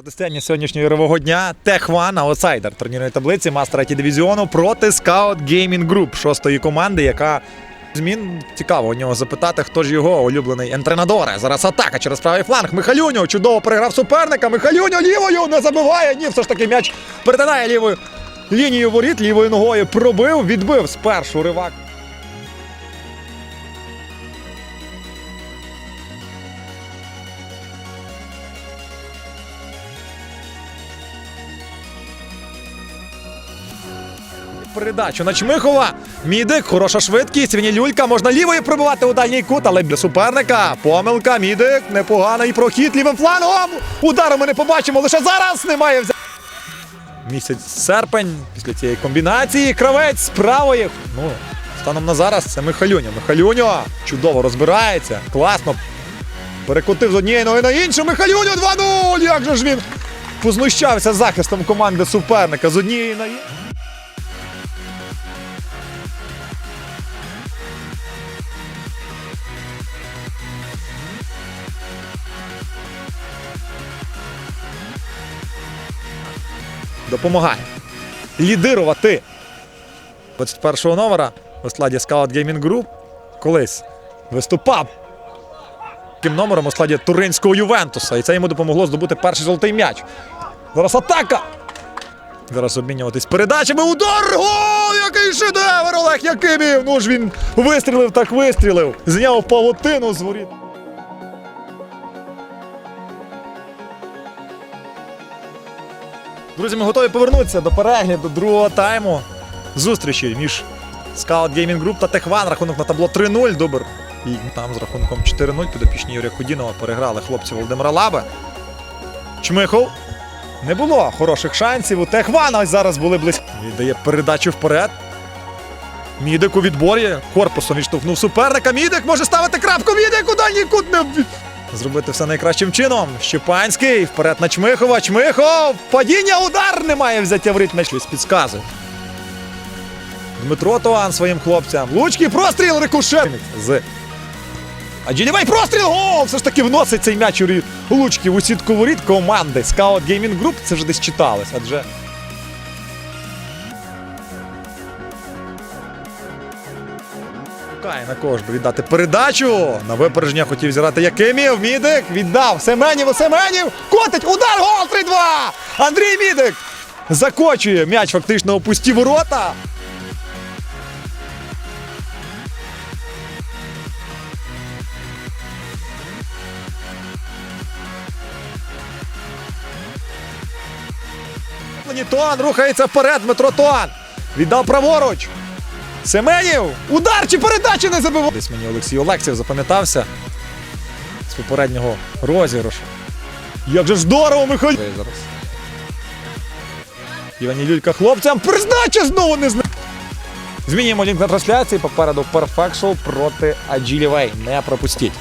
Протистояння сьогоднішнього ігрового дня Техван, аутсайдер турнірної таблиці мастера ті дивізіону проти Scout Gaming Group, шостої команди, яка змін цікаво у нього запитати, хто ж його улюблений ентренадоре. Зараз атака через правий фланг. Михалюньо чудово переграв суперника. Михалюньо лівою не забиває. Ні, все ж таки м'яч перетинає лівою лінію воріт, лівою ногою пробив, відбив спершу ривак. Передачу на Чмихова. Мідик, хороша швидкість. Вінілюлька можна лівою пробивати у дальній кут, але для суперника. Помилка, мідик, непоганий прохід лівим флангом. Удару ми не побачимо лише зараз. Немає взя... Місяць серпень після цієї комбінації. Кравець з правої. Ну, станом на зараз це Михалюньо. Михалюньо чудово розбирається. Класно. Перекотив з однієї ноги на іншу. Михалюньо 2-0. Як же ж він познущався захистом команди суперника з однієї ноги. Допомагає лідирувати 21-го номера у складі Scout Gaming Group колись виступав таким номером у складі туринського Ювентуса. І це йому допомогло здобути перший золотий м'яч. Зараз атака. Зараз обмінюватись передачами. Удар! Гол! Який шедевр! Олег Якимів! Ну ж він вистрілив, так вистрілив. Зняв павутину з воріт. Друзі, ми готові повернутися до перегляду другого тайму зустрічі між Scout Gaming Group та Техван. Рахунок на табло 3-0. Дубер. І там з рахунком 4-0 підопічні Юрія Худінова переграли хлопці Володимира Лаби. Чмихов. Не було хороших шансів. У Техвана ось зараз були близько. Віддає передачу вперед. Мідик у відборі. Корпусом відштовхнув суперника. Мідик може ставити крапку. Мідик у дальній кут не зробити все найкращим чином. Щепанський вперед на Чмихова. Чмихов! Падіння, удар! Немає взяття в ритм. Щось підказує. Дмитро Тоан своїм хлопцям. Лучки, простріл, рикошет. З. А Джілівей простріл! Гол! Все ж таки вносить цей м'яч у Лучків у сітку воріт команди. Scout Gaming Group. Це вже десь читалось, адже. На кого би віддати передачу. На випередження хотів зіграти Якимів. Мідик віддав. Семенів, Семенів. Котить. Удар. Гол 3-2. Андрій Мідик. Закочує. М'яч фактично у пусті ворота. Тоан рухається вперед. Дмитро Тоан. Віддав праворуч. Семенів! Удар чи передачі не забивав! Десь мені Олексій Олексів запам'ятався з попереднього розіграшу. Як же здорово, Михайло! Зараз. Івані Люлька хлопцям. признача знову не зна. Змінюємо лінк на трансляції. Попереду Perfect Show проти Way. Не пропустіть.